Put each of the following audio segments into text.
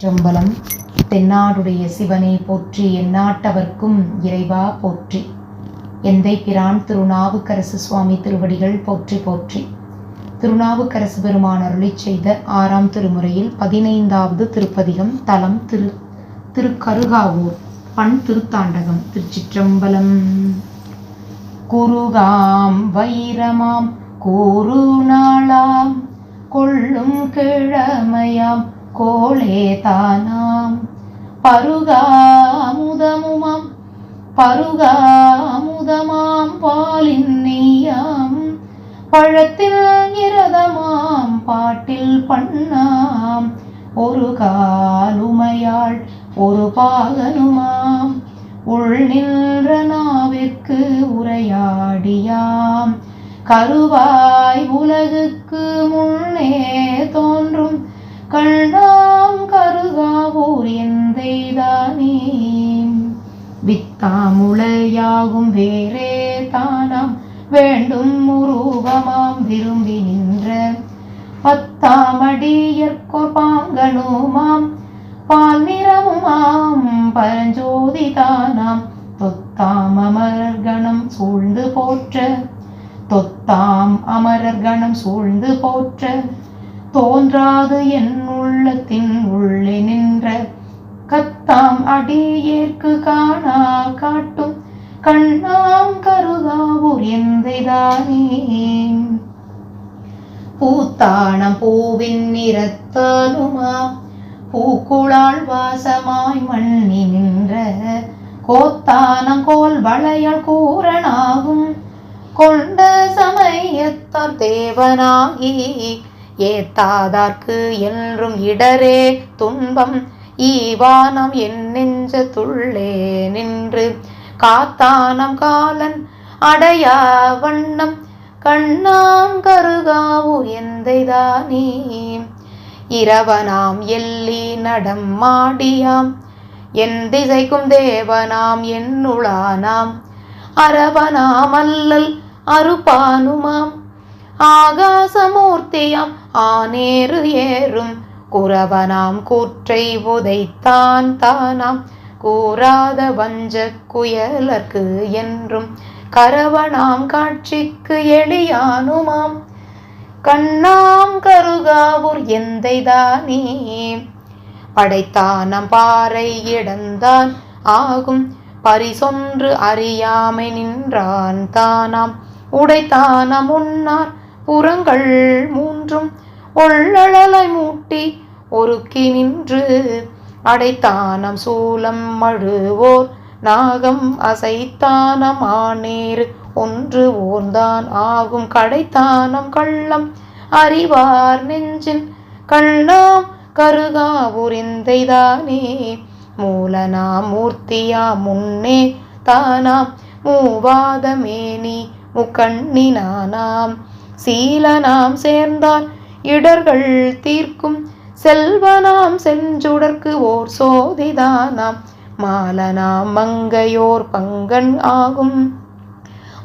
சிற்றம்பலம் தென்னாடுடைய சிவனை போற்றி எந்நாட்டவர்க்கும் இறைவா போற்றி. எந்தை பிரான் திருநாவுக்கரசு சுவாமி திருவடிகள் போற்றி போற்றி. திருநாவுக்கரசு பெருமான் அருளி செய்த ஆறாம் திருமுறையில் பதினைந்தாவது திருப்பதிகம் தலம் திரு திருக்கருகாவூர் பண் திருத்தாண்டகம் திருச்சிற்றம்பலம். குருகாம் வைரமாம் கூறுநாளாம் கொள்ளும் கிழமையாம் கோளே தானாம். பருகாமுதமுமாம். பருகாமுதமாம் பாலின் நெய்யாம். பழத்தில் இரதமாம் பாட்டில் பண்ணாம். ஒரு காலுமையாள் ஒரு பாகனுமாம். உள் நின்ற நாவிற்கு உரையாடியாம். கருவாய் பத்தாமடியற்கொர் பாங்கனுமாம் பால் நிறமுமாம் பரஞ்சோதி தானாம் தொத்தாம் அமரர்கணம் சூழ்ந்து போற்ற. தொத்தாம் அமரர்கணம் சூழ்ந்து போற்ற. தோன்றாது என் உள்ளத்தின் உள்ளே நின்ற. கத்தாம் அடியேற்கு காணா காட்டும். கண்ணாம் பூத்தானம் பூவின் நிறத்தாலுமா? பூக்குழாள் வாசமாய் மண்ணி நின்ற கோத்தானம் கோல் வளையல் கூறனாகும். கொண்ட சமயத்தார் தேவனாகி ஏத்தாதார்க்கு என்றும் இடரே துன்பம். ஈவானம் என் நெஞ்ச துள்ளே நின்று காத்தானம் காலன் அடையா வண்ணம் கண்ணாம் கருகாவூர் எந்தைதானே? இரவனாம் எல்லி நடம் மாடியாம். என் திசைக்கும் தேவனாம் என்னுளானாம் அரவனாம் அல்லல் அருபானுமாம் ஆகாசமூர்த்தியாம் ஆனேறு ஏறும். குறவனாம் கூற்றை உதைத்தான் தானாம். கூறாத வஞ்ச குயலர்க்கு என்றும் கரவனாம் காட்சிக்கு எளியானுமாம். கண்ணாம் கருகாவூர் எந்தைதானே. படைத்தானம் பாறை இடந்தான் ஆகும். பரிசொன்று அறியாமை நின்றான் தானாம். உடைத்தானம் உன்னார் புறங்கள் மூன்றும். ஒள்ளழலை மூட்டி ஒருக்கி நின்று அடைத்தானம் சூலம் மழுவோர். நாகம் அசைத்தானம் ஆனேறு ஒன்று ஓர்ந்தான் ஆகும் கடைத்தானம் கள்ளம். அறிவார் நெஞ்சின் கண்ணாம் கருகாவுரிந்தைதானே மூலனாம் மூர்த்தியா முன்னே தானாம் மூவாதமேனி முக்கண்ணினானாம் சீலனாம் சேர்ந்தால் இடர்கள் தீர்க்கும் செல்வனாம் செஞ்சுடற்கு ஓர் சோதிதானாம் மாலனாம் மங்கையோர் பங்கன் ஆகும்.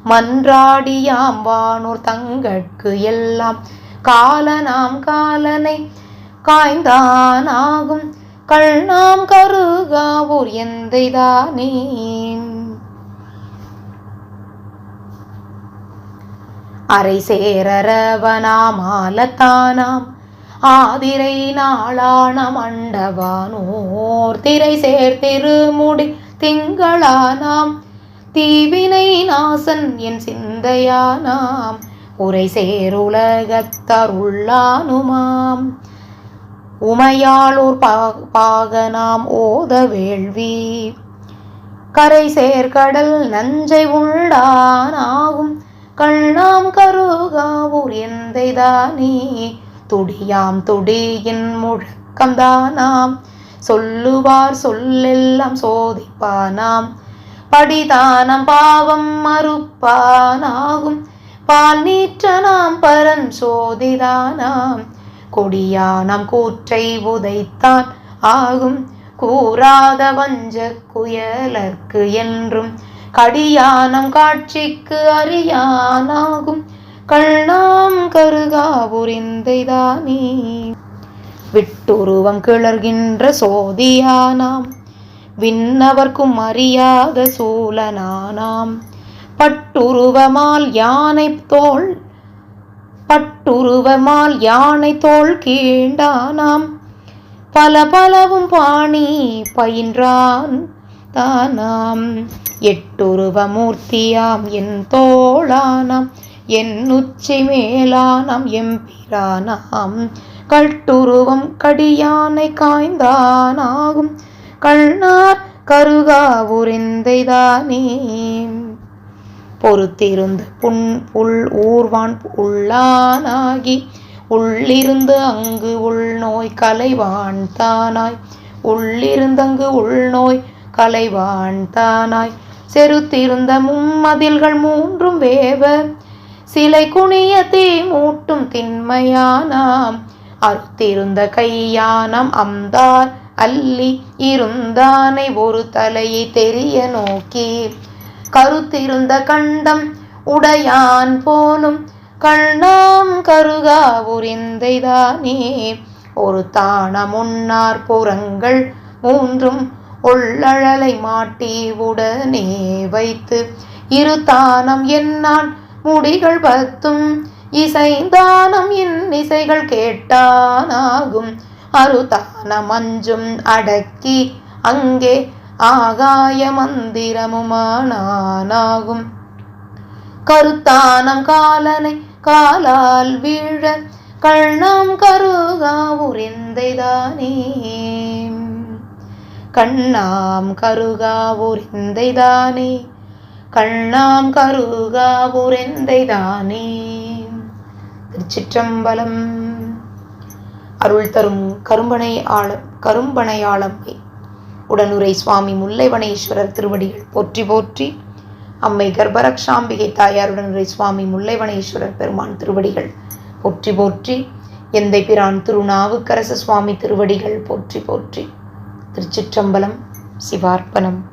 மன்றாடியாம் வானூர் தங்கட்கு எல்லாம் காலனாம் காலனை காய்ந்தானாகும். கள்நாம் கருகாவூர் எந்தைதானே? அரை சேரரவனாம் ஆலத்தானாம் ஆதிரை நாளான மண்டவானோர் திரை சேர்த்திருமுடி திங்களானாம். தீவினை நாசன் என் சிந்தையானாம். உரை சேருலகத்தருள்ளானுமாம் உமையாளூர் பா பாகனாம் ஓத வேள்வி. கரை சேர்கடல் நஞ்சை உள்ளானாகும் கண்ணாம் கருகாவூர் எந்தைதானே துடியாம் துடியின் முழக்கம்தானாம். சொல்லுவார் சொல்லெல்லாம் சோதிப்பானாம். படிதானம் பாவம் மறுப்பானாகும். பால் நீற்றனாம் பரன் சோதிதானாம். கொடியானம் கூற்றை உதைத்தான் ஆகும். கூறாத வஞ்ச குயலர்க்கு என்றும் கடியானம் காட்சிக்கு அறியானாகும். கண்ணாம் கருகாவுரிந்தைதானே விட்டுருவம் கிளர்கின்ற சோதியானாம். விண்ணவர்க்கும் அறியாத சூலனானாம். பட்டுருவமால் யானை தோல் பட்டுருவமால் யானை தோல் கீண்டானாம். பல பலவும் பாணி பயின்றான் தானாம். எட்டுருவமூர்த்தியாம் என் தோளானாம். என் உச்சி மேலானம் எம்பிரானாம். கட்டுருவம் கடியானை காய்ந்தானாகும். கண்ணார் கருகா உரிந்தைதானே பொறுத்திருந்த புண் புல் ஊர்வான் உள்ளானாகி உள்ளிருந்து அங்கு உள்நோய் கலைவான் தானாய். உள்ளிருந்தங்கு உள்நோய் கலைவான் தானாய். செருத்திருந்த மும்மதில்கள் மூன்றும் வேவ சிலை குனிய மூட்டும் திண்மையானாம். அறுத்திருந்த கையானம் அந்தார் அல்லி இருந்தானை ஒரு தலையை தெரிய நோக்கி. கருத்திருந்த கண்டம் உடையான் போலும் கண்ணாம் கருகா உரிந்தைதானே. ஒரு தான முன்னார் புறங்கள் மூன்றும் உள்ளழலை மாட்டி உடனே வைத்து இரு தானம் என்னான் முடிகள் பத்தும். இசைந்தானம் என் இசைகள் கேட்டானாகும். அருதானம் அஞ்சும் அடக்கி அங்கே ஆகாய மந்திரமுமானாகும் கருத்தானம் காலனை காலால் வீழ கண்ணாம் கருகா உரிந்தைதானே. கண்ணாம் கருகா உரிந்தைதானே. கண்ணாம் கருகா உரிந்தைதானே திருச்சிற்றம்பலம். அருள் தரும் கரும்பனை ஆழம் கரும்பனையாளம்மை உடனுரை சுவாமி முல்லைவனேஸ்வரர் திருவடிகள் போற்றி போற்றி. அம்மை கர்ப்பரக்ஷாம்பிகை தாயாருடனுரை சுவாமி முல்லைவனேஸ்வரர் பெருமான் திருவடிகள் போற்றி போற்றி. எந்தை பிரான் திருநாவுக்கரச சுவாமி திருவடிகள் போற்றி போற்றி. திருச்சிற்றம்பலம். சிவார்ப்பணம்.